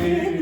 Amen.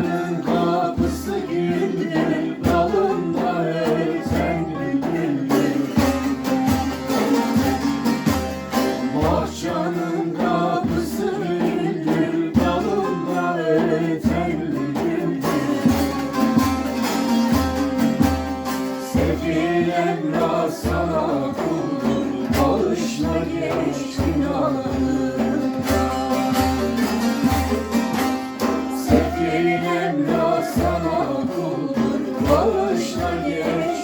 Bahçanın kapısı güldür, dalında öten kapısı güldür, dalında öten bülbüldür. Sefil Emrah sana kuldur, bağışla geç günahı. Boşta geçti